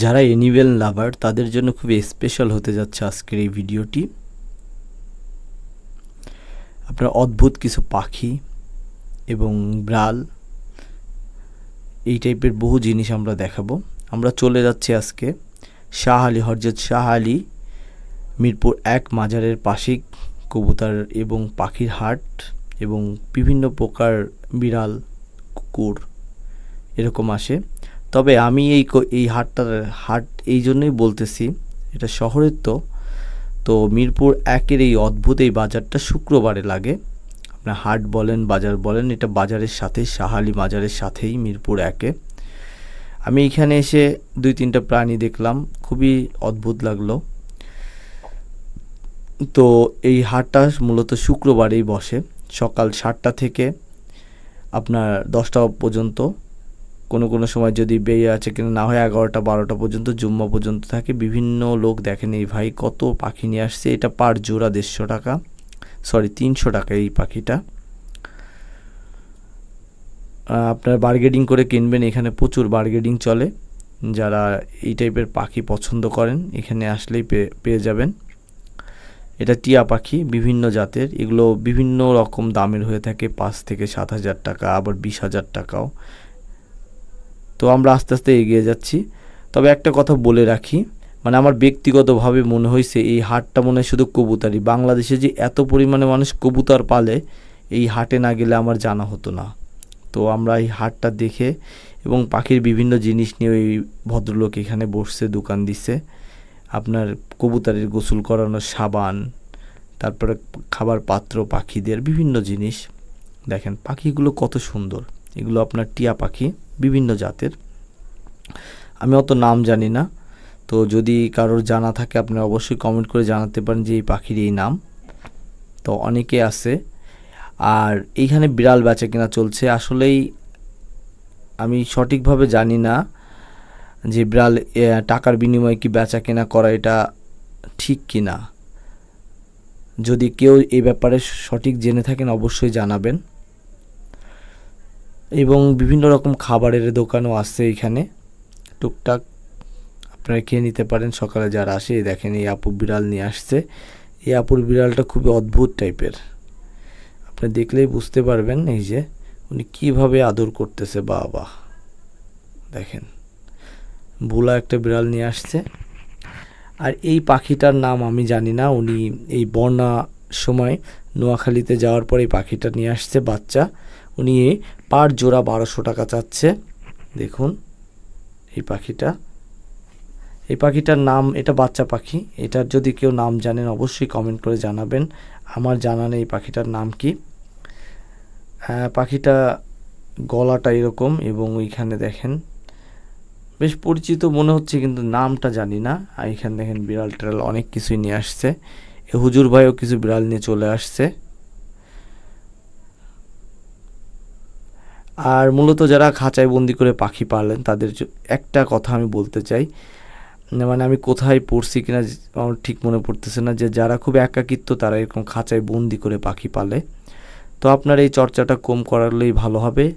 যারা এনিমেল লাভার তাদের জন্য খুবই স্পেশাল হতে যাচ্ছে আজকের এই ভিডিওটি। আপনার অদ্ভুত কিছু পাখি এবং ব্রাল এই টাইপের বহু জিনিস আমরা দেখাবো। আমরা চলে যাচ্ছি আজকে শাহ আলী, হরজত শাহ আলী, মিরপুর এক মাজারের পাশেই কবুতর এবং পাখির হাট এবং বিভিন্ন প্রকার বিড়াল, কুকুর এরকম আসে। তবে আমি এই এই হাটটার, হাট এই জন্যই বলতেছি, এটা শহরের তো। তো মিরপুর একের এই অদ্ভুত এই বাজারটা শুক্রবারে লাগে। আপনার হাট বলেন, বাজার বলেন, এটা বাজারের সাথে সাহালি বাজারের সাথেই মিরপুর একে। আমি এখানে এসে দুই তিনটা প্রাণী দেখলাম, খুবই অদ্ভুত লাগল। তো এই হাটটা মূলত শুক্রবারেই বসে, সকাল সাতটা থেকে আপনার দশটা পর্যন্ত। কোনো কোনো সময় যদি বেয়ে আছে কিনা, না হয় এগারোটা, বারোটা পর্যন্ত, জুম্মা পর্যন্ত থাকে, বিভিন্ন লোক দেখেন, এই ভাই কত পাখি নিয়ে আসছে, এটা পার জোড়া দেড়শো টাকা সরি তিনশো টাকা এই পাখিটা। আপনার বার্গেডিং করে কিনবেন, এখানে প্রচুর বার্গেডিং চলে, যারা এই টাইপের পাখি পছন্দ করেন, এখানে আসলেই পেয়ে যাবেন। এটা টিয়া পাখি, বিভিন্ন জাতের, এগুলো বিভিন্ন রকম দামের হয়ে থাকে, পাঁচ থেকে সাত হাজার টাকা, আবার বিশ হাজার টাকাও। তো আমরা আস্তে আস্তে এগিয়ে যাচ্ছি। তবে একটা কথা বলে রাখি মানে আমার ব্যক্তিগতভাবে মনে হয়েছে এই হাটটা মনে হয় শুধু কবুতারই। বাংলাদেশে যে এত পরিমাণে মানুষ কবুতর পালে, এই হাটে না গেলে আমার জানা হতো না। তো আমরা এই হাটটা দেখে এবং পাখির বিভিন্ন জিনিস নিয়ে ওই ভদ্রলোক এখানে বসছে, দোকান দিছে আপনার কবুতারের গোসল করানোর সাবান, তারপরে খাবার পাত্র, পাখিদের বিভিন্ন জিনিস। দেখেন, পাখিগুলো কত সুন্দর। এগুলো আপনার টিয়া পাখি। বিভিন্ন জাতের। আমি অত নাম জানি না। তো যদি কারোর জানা থাকে, আপনি অবশ্যই কমেন্ট করে জানাতে পারেন যে এই পাখির এই নাম। তো অনেকে আছে। আর এইখানে বিড়াল বেচা কেনা চলছে। আসলেই আমি সঠিকভাবে জানি না যে বিড়াল টাকার বিনিময়ে কি বেচা কেনা করা এটা ঠিক কি না যদি কেউ এই ব্যাপারে সঠিক জেনে থাকেন, অবশ্যই জানাবেন। এবং বিভিন্ন রকম খাবারের দোকানও আছে এখানে। টুকটাক আপনারা খেয়ে নিতে পারেন। সকালে যারা আসে দেখেন এই আপু বিড়াল নিয়ে আসছে। এই আপুর বিড়ালটা খুবই অদ্ভুত টাইপের। আপনি দেখলেই বুঝতে পারবেন এই যে উনি কীভাবে আদর করতেছে, বাবা। দেখেন, ভোলা একটা বিড়াল নিয়ে আসছে। আর এই পাখিটার নাম আমি জানি না। উনি এই বন্যা সময় নোয়াখালীতে যাওয়ার পরে পাখিটা নিয়ে আসছে বাচ্চা। উনি পার জোড়া বারোশো টাকা চাচ্ছে। দেখুন, এই পাখিটা। এই পাখিটার নাম, এটা বাচ্চা পাখি। এটার যদি কেউ নাম জানেন, অবশ্যই কমেন্ট করে জানাবেন। আমার জানা নেই পাখিটার নাম কি। পাখিটা গলাটা এরকম এবং ওইখানে দেখেন, বেশ পরিচিত মনে হচ্ছে, কিন্তু নামটা জানি না। আর এখানে দেখেন বিড়াল টিড়াল অনেক কিছুই নিয়ে আসছে। হুজুর ভাইও কিছু বিড়াল নিয়ে চলে আসছে। আর মূলত যারা খাঁচায় বন্দি করে পাখি পালেন তাদের একটা কথা আমি বলতে চাই। মানে আমি কোথায় পড়ছি কিনা আমার ঠিক মনে পড়তেছে না যে যারা খুব একাকিত্ব, তারা এরকম খাঁচায় বন্দি করে পাখি পালে। তো আপনার এই চর্চাটা কম করালেই ভালো হবে।